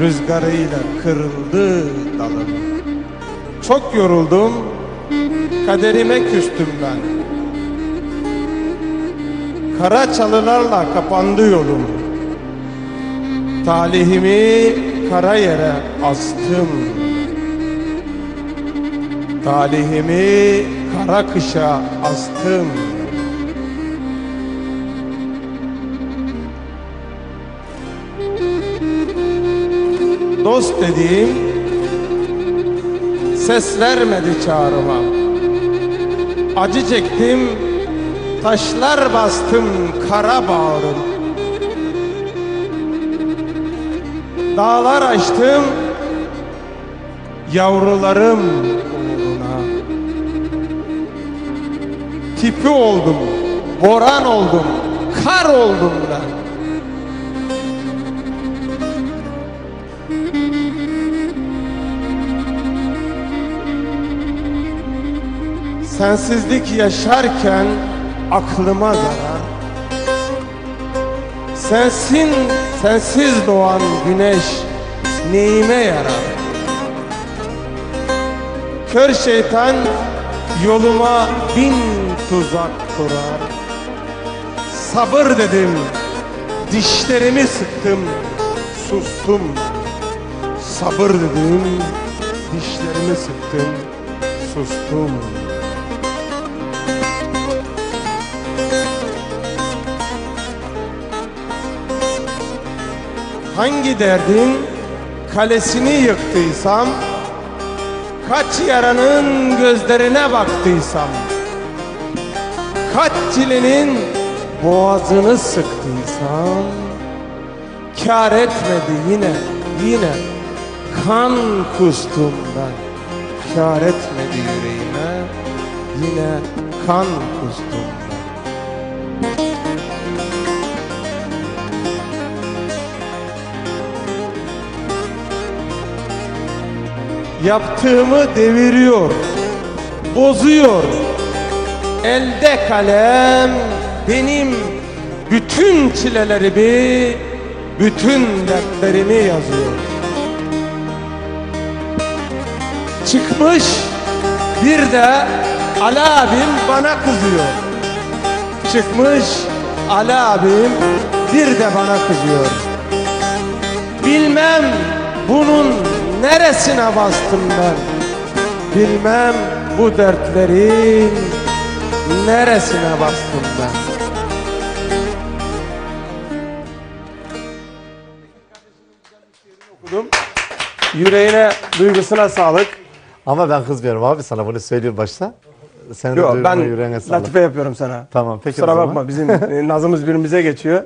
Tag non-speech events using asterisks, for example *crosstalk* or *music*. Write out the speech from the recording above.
rüzgarıyla kırıldı dalım. Çok yoruldum, kaderime küstüm ben. Kara çalılarla kapandı yolum. Talihimi kara yere astım. Talihimi kara kışa astım. Dost dediğim ses vermedi çağrıma. Acı çektim, taşlar bastım kara bağrım. Dağlar açtım, yavrularım uğruna. Tipi oldum, boran oldum, kar oldum ben. Sensizlik yaşarken aklıma zarar Sensin, sensiz doğan güneş neyime yarar? Kör şeytan yoluma bin tuzak kurar. Sabır dedim, dişlerimi sıktım, sustum. Sabır dedim, dişlerimi sıktım, sustum Hangi derdin kalesini yıktıysam Kaç yaranın gözlerine baktıysam Kaç çilenin boğazını sıktıysam Kâr etmedi yine yine kan kustum ben. Kâr etmedi yüreğime yine kan kustum Yaptığımı deviriyor, bozuyor. Elde kalem benim bütün çilelerimi, bütün dertlerimi yazıyor. Çıkmış bir de Ali abim bana kızıyor. Çıkmış Ali abim bir de bana kızıyor. Bilmem bunun neresine bastım ben Bilmem bu dertlerin neresine bastım ben Okudum. Yüreğine, duygusuna sağlık. Ama ben kızmıyorum abi sana bunu söylüyorum başta. Senin de Yok duyguna ben yüreğine sağlık. latife yapıyorum sana. Tamam peki o Kusura zaman. bakma bizim e, *laughs* nazımız birbirimize geçiyor.